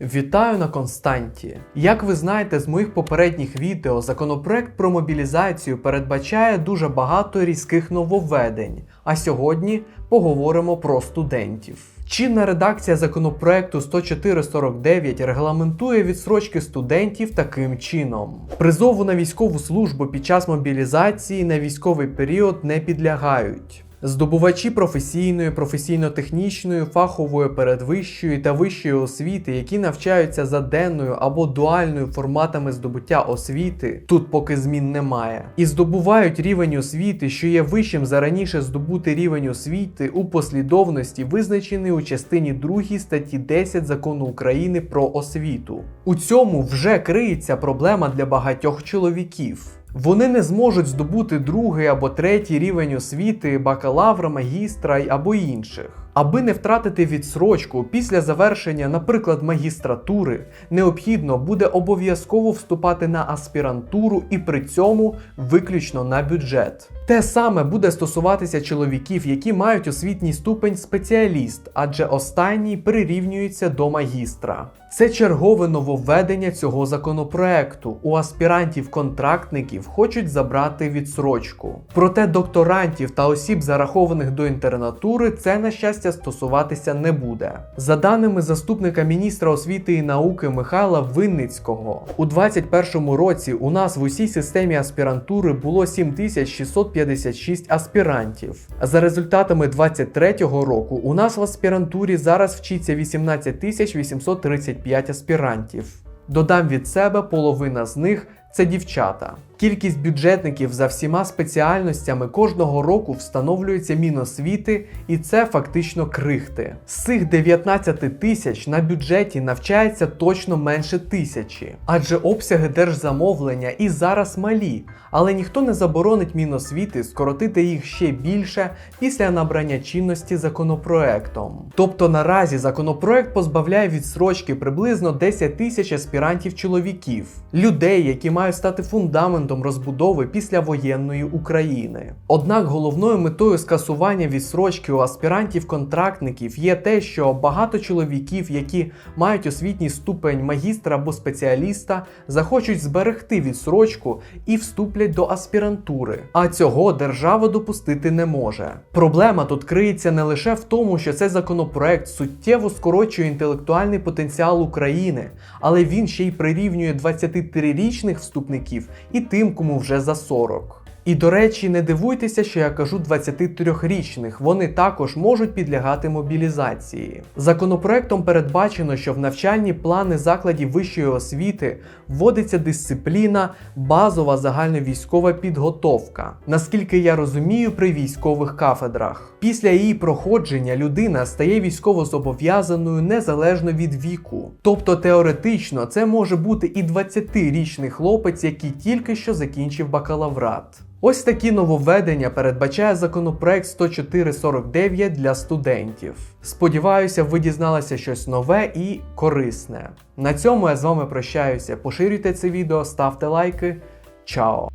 Вітаю на Константі. Як ви знаєте з моїх попередніх відео, законопроект про мобілізацію передбачає дуже багато різких нововведень. А сьогодні поговоримо про студентів. Чинна редакція законопроекту 10449 регламентує відсрочки студентів таким чином: призову на військову службу під час мобілізації на військовий період не підлягають. Здобувачі професійної, професійно-технічної, фахової передвищої та вищої освіти, які навчаються за денною або дуальною форматами здобуття освіти, тут поки змін немає, і здобувають рівень освіти, що є вищим за раніше здобутий рівень освіти у послідовності, визначений у частині 2 статті 10 закону України про освіту. У цьому вже криється проблема для багатьох чоловіків. Вони не зможуть здобути другий або третій рівень освіти, бакалавра, магістра або інших. Аби не втратити відсрочку після завершення, наприклад, магістратури, необхідно буде обов'язково вступати на аспірантуру і при цьому виключно на бюджет. Те саме буде стосуватися чоловіків, які мають освітній ступень спеціаліст, адже останній прирівнюється до магістра. Це чергове нововведення цього законопроекту. У аспірантів-контрактників хочуть забрати відсрочку. Проте докторантів та осіб, зарахованих до інтернатури, це на щастя стосуватися не буде. За даними заступника міністра освіти і науки Михайла Винницького, у 2021 році у нас в усій системі аспірантури було 7656 аспірантів. За результатами 2023 року у нас в аспірантурі зараз вчиться 18835 аспірантів. Додам від себе, половина з них це дівчата. Кількість бюджетників за всіма спеціальностями кожного року встановлюється Міносвіти, і це фактично крихти. З цих 19 тисяч на бюджеті навчається точно менше тисячі, адже обсяги держзамовлення і зараз малі, але ніхто не заборонить Міносвіти скоротити їх ще більше після набрання чинності законопроектом. Тобто наразі законопроект позбавляє від срочки приблизно 10 тисяч аспірантів чоловіків, людей, які мають стати фундаментом розбудови післявоєнної України. Однак головною метою скасування відсрочки у аспірантів-контрактників є те, що багато чоловіків, які мають освітній ступень магістра або спеціаліста, захочуть зберегти відсрочку і вступлять до аспірантури. А цього держава допустити не може. Проблема тут криється не лише в тому, що цей законопроект суттєво скорочує інтелектуальний потенціал України, але він ще й прирівнює 23-річних вступників і тим, кому вже за 40. І до речі, не дивуйтеся, що я кажу 23-річних, вони також можуть підлягати мобілізації. Законопроектом передбачено, що в навчальні плани закладів вищої освіти вводиться дисципліна базова загальновійськова підготовка, наскільки я розумію, при військових кафедрах. Після її проходження людина стає військовозобов'язаною незалежно від віку. Тобто теоретично це може бути і 20-річний хлопець, який тільки що закінчив бакалаврат. Ось такі нововведення передбачає законопроект 10449 для студентів. Сподіваюся, ви дізналися щось нове і корисне. На цьому я з вами прощаюся. Поширюйте це відео, ставте лайки. Чао!